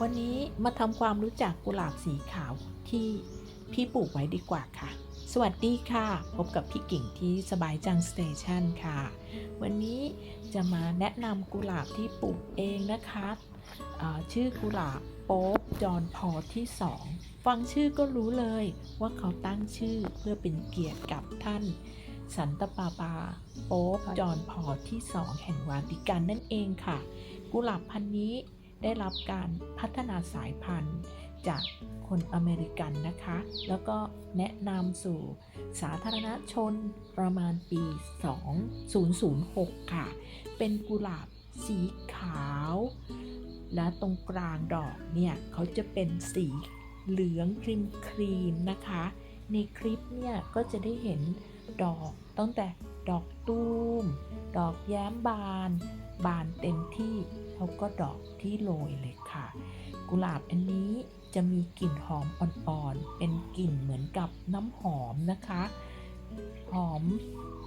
วันนี้มาทำความรู้จักกุหลาบสีขาวที่พี่ปลูกไว้ดีกว่าค่ะ สวัสดีค่ะ พบกับพี่กิ่งที่สบายจังสเตชันค่ะ วันนี้จะมาแนะนำกุหลาบที่ปลูกเองนะคะชื่อกุหลาบโป๊บจอนพอที่2ฟังชื่อก็รู้เลยว่าเขาตั้งชื่อเพื่อเป็นเกียรติกับท่าน สันตปาปาโป๊บจอนพอที่2แห่งวาติกันนั่นเองค่ะ กุหลาบพันนี้ ได้รับการพัฒนาสายพันธุ์จากคนอเมริกันนะคะ แล้วก็แนะนำสู่สาธารณชนประมาณปี 2006 ค่ะ เป็นกุหลาบสีขาว และตรงกลางดอกเนี่ยเขาจะเป็นสีเหลืองครีมครีมนะคะ ในคลิปเนี่ยก็จะได้เห็นดอกตั้งแต่ดอกตูม ดอกแย้มบาน บานเต็มที่ แล้วก็ดอกที่โรยเลยค่ะ กุหลาบอันนี้จะมีกลิ่นหอมอ่อนๆ เป็นกลิ่นเหมือนกับน้ำหอมนะคะ หอม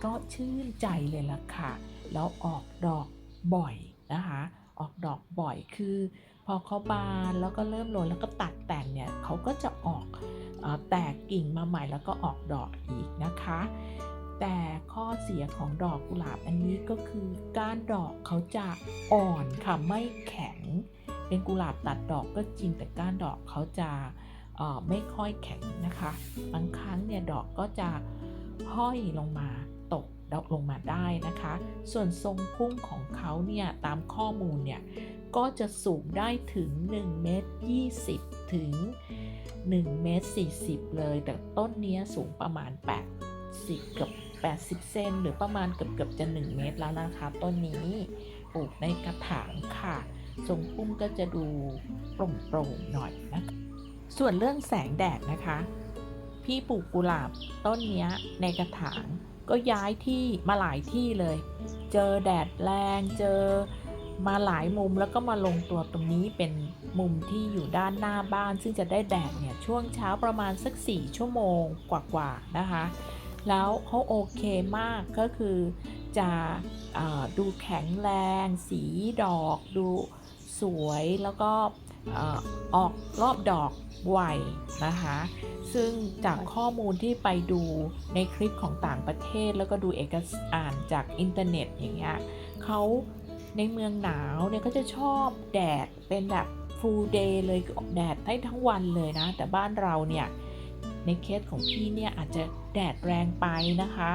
ก็ชื่นใจเลยล่ะค่ะ แล้วออกดอกบ่อยนะคะ ออกดอกบ่อยคือ พอเขาบานแล้วก็เริ่มโรยแล้วก็ตัดแต่งเนี่ยเขาก็จะออกแตกกิ่งมาใหม่แล้วก็ออกดอกอีกนะคะ แต่ เสียของดอกกุหลาบอันนี้ก็คือก้านดอกเขาจะอ่อนค่ะไม่แข็ง เป็นกุหลาบตัดดอกก็จริงแต่ก้านดอกเขาจะไม่ค่อยแข็งนะคะบางครั้งเนี่ยดอกก็จะห้อยลงมาตกดอกลงมาได้นะคะ ส่วนทรงพุ่งของเขาเนี่ยตามข้อมูลเนี่ยก็จะสูงได้ถึง1เมตร20 ถึง1เมตร40 เลย แต่ต้นเนี้ยสูงประมาณ 80เกือบ 80 เซนหรือประมาณเกือบเกือบจะ 1 เมตรแล้วนะคะต้นนี้ปลูกในกระถางค่ะทรงพุ่มก็จะดูโปร่งๆหน่อยนะคะส่วนเรื่องแสงแดดนะคะ พี่ปลูกกุหลาบต้นนี้ในกระถางก็ย้ายที่มาหลายที่เลย เจอแดดแรงเจอมาหลายมุมแล้วก็มาลงตัวตรงนี้เป็นมุมที่อยู่ด้านหน้าบ้าน ซึ่งจะได้แดดเนี่ยช่วงเช้าประมาณสัก 4 ชั่วโมงกว่าๆนะคะ แล้วเขาโอเคมากก็คือจะอดูแข็งแรง สีดอกดูสวยแล้วก็ออออกรอบดอกไวนะคะ ซึ่งจากข้อมูลที่ไปดูในคลิปของต่างประเทศ แล้วก็ดูเอกสารจากอินเทอร์เน็ตอย่างเงี้ยเขาในเมืองหนาวเนี่ยก็จะชอบแดดเป็นแบบ full day เลยแดดได้ทั้งวันเลยนะ แต่บ้านเราเนี่ย ในเคสของพี่เนี่ยอาจจะแดดแรงไปนะคะ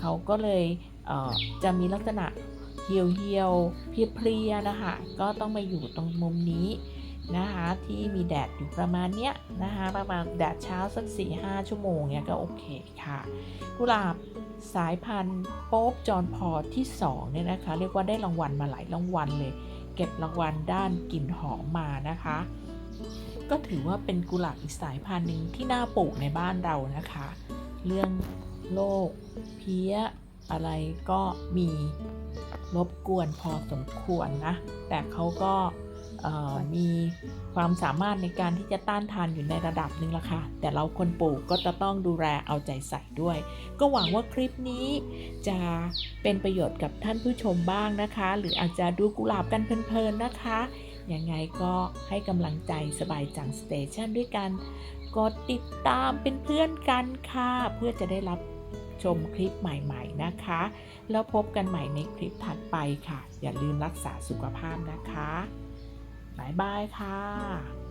เขาก็เลยเจะมีลักษณะเหี่ยวเหี่ยวเพลียๆนะคะ ก็ต้องมาอยู่ตรงมุมนี้นะคะที่มีแดดอยู่ประมาณเนี้ยนะคะประมาณแดดเช้าสัก 4 5 ชั่วโมงเนี้ยก็โอเคค่ะ กุหลาบสายพันธุ์โป๊บจอนพอที่2เนี่ยนะคะ เรียกว่าได้รางวัลมาหลายรางวัลเลย เก็บรางวัลด้านกลิ่นหอมมานะคะ ก็ถือว่าเป็นกุหลาบอีกสายพันธุ์หนึ่งที่น่าปลูกในบ้านเรานะคะ เรื่องโรคเพี้ยอะไรก็มีรบกวนพอสมควรนะ แต่เขาก็มีความสามารถในการที่จะต้านทานอยู่ในระดับหนึ่งละค่ะ แต่เราคนปลูกก็จะต้องดูแลเอาใจใส่ด้วย ก็หวังว่าคลิปนี้จะเป็นประโยชน์กับท่านผู้ชมบ้างนะคะ หรืออาจจะดูกุหลาบกันเพลินๆนะคะ ยังไงก็ให้กำลังใจสบายจังสเตชันด้วยกัน กดติดตามเป็นเพื่อนกันค่ะ เพื่อจะได้รับชมคลิปใหม่ๆนะคะ แล้วพบกันใหม่ในคลิปถัดไปค่ะ อย่าลืมรักษาสุขภาพนะคะบ๊ายบายค่ะ